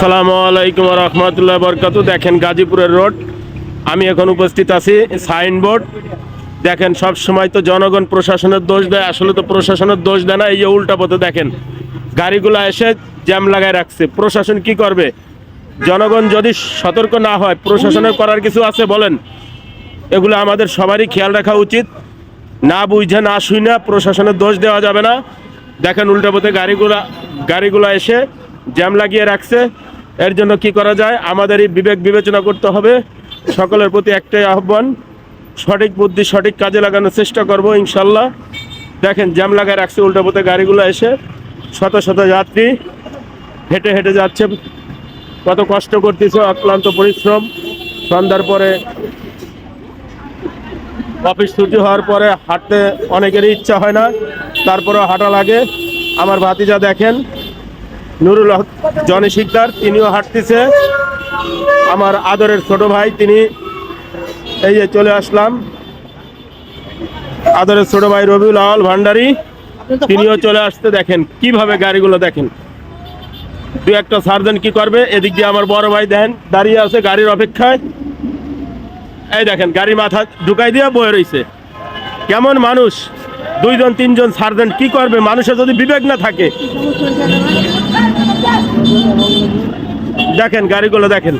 আসসালামু আলাইকুম রহমতুল্লাহ বরকাত দেখেন গাজীপুরের রোড। আমি এখন উপস্থিত আছি সাইনবোর্ড। দেখেন সব সময় তো জনগণ প্রশাসনের দোষ দেয়, আসলে তো প্রশাসনের দোষ দেয় না, এই যে উল্টা পথে দেখেন। গাড়িগুলো এসে জ্যাম লাগায় রাখছে। প্রশাসন কি করবে? জনগণ যদি সতর্ক না হয়, প্রশাসনের করার কিছু আছে বলেন? এগুলো আমাদের সবারই খেয়াল রাখা উচিত। না বুঝে, না শুই না প্রশাসনের দোষ দেওয়া যাবে না। দেখেন উল্টা পথে গাড়িগুলা গাড়িগুলো এসে জ্যাম লাগিয়ে রাখছে। এর জন্য কি করা যায়? আমাদেরই বিবেক বিবেচনা করতে হবে। সকলের প্রতি একটাই আহ্বান, সঠিক বুদ্ধি, সঠিক কাজে লাগানোর চেষ্টা করব ইনশাল্লাহ। দেখেন, জ্যাম লাগায় রাখছে উল্টা পথে গাড়িগুলো এসে। শত শত যাত্রী হেঁটে হেঁটে যাচ্ছে। কত কষ্ট করতেছে, অক্লান্ত পরিশ্রম। সন্ধ্যার পরে অফিস ছুটি হওয়ার পরে হাঁটতে অনেকেরই ইচ্ছা হয় না, তারপরেও হাঁটা লাগে। আমার ভাতিজা দেখেন নুরুল হক জনি শিকদার তিনিও হাঁটতেছে। আমার আদরের ছোট ভাই তিনি এই যে চলে আসলাম। আদরের ছোট ভাই রবিউল আওয়াল ভান্ডারি তিনিও চলে আসতে দেখেন। কীভাবে গাড়িগুলো দেখেন? দু একটা সার্জন কি করবে? এদিক দিয়ে আমার বড় ভাই দেন দাঁড়িয়ে আছে গাড়ির অপেক্ষায়। এই দেখেন গাড়ি মাথা ঢুকাই দিয়ে বয়ে রইছে। কেমন মানুষ? দুইজন, তিনজন সার্জেন্ট কি করবে? মানুষের যদি বিবেক না থাকে। দেখেন গাড়িগুলো, দেখেন।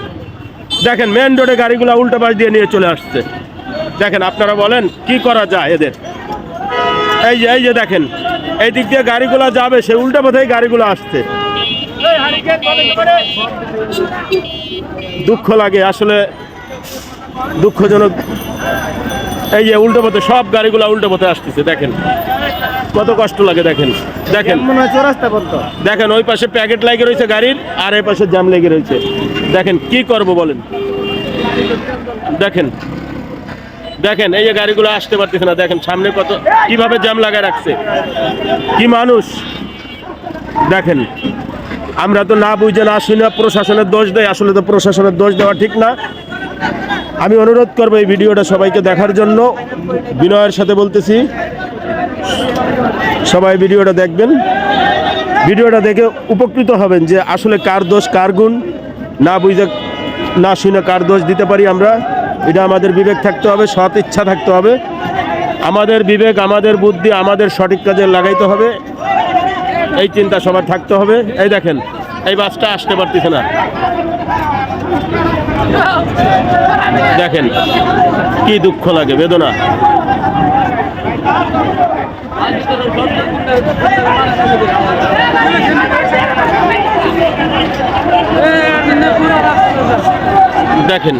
দেখেন মেন রোডে গাড়িগুলো উল্টো পাশ দিয়ে নিয়ে চলে আসছে। দেখেন, আপনারা বলেন, কি করা যায় এদের? এই যে এই যে দেখেন, এই দিক দিয়ে গাড়িগুলো যাবে, সে উল্টো পথেই গাড়িগুলো আসছে। দুঃখ লাগে, আসলে দুঃখজনক। এই যে উল্টো পথে সব গাড়িগুলো উল্টো পথে আসতেছে দেখেন। কত কষ্ট লাগে দেখেন। দেখেন। মনে হয় চৌরাস্তা পর্যন্ত দেখেন ওই পাশে প্যাকেট লাগিয়ে রয়েছে গাড়ির আর এই পাশে জ্যাম লেগে রয়েছে। দেখেন কি করব বলেন? দেখেন। দেখেন এই যে গাড়িগুলো আসতে পারতেছে না দেখেন সামনে কত কীভাবে জ্যাম লাগায় রাখছে। কি মানুষ? দেখেন আমরা তো না বুঝে না শুনে প্রশাসনের দোষ দেয় আসলে তো প্রশাসনের দোষ দেওয়া ঠিক না। আমি অনুরোধ করব এই ভিডিওটা সবাইকে দেখার জন্য। বিনয়ের সাথে বলতেছি, সবাই ভিডিওটা দেখবেন। ভিডিওটা দেখে উপকৃত হবেন যে আসলে কার দোষ, কার গুণ। না বুঝে, না শুনে কার দোষ দিতে পারি আমরা। এটা আমাদের বিবেক থাকতে হবে, সৎ ইচ্ছা থাকতে হবে। আমাদের বিবেক, আমাদের বুদ্ধি, আমাদের সঠিক কাজে লাগাইতে হবে। এই চিন্তা সবার থাকতে হবে। এই দেখেন, এই বাসটা আসতে পারতেছে না। দেখেন, কি দুঃখ লাগে, বেদনা। দেখেন,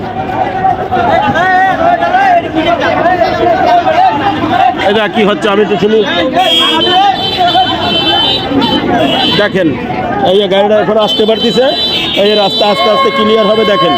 এটা কি হচ্ছে, আমি তো শুনি। দেখেন, এই গাড়িটা এখন আসতে পারতেছে, এই রাস্তা আস্তে আস্তে ক্লিয়ার হবে, দেখেন।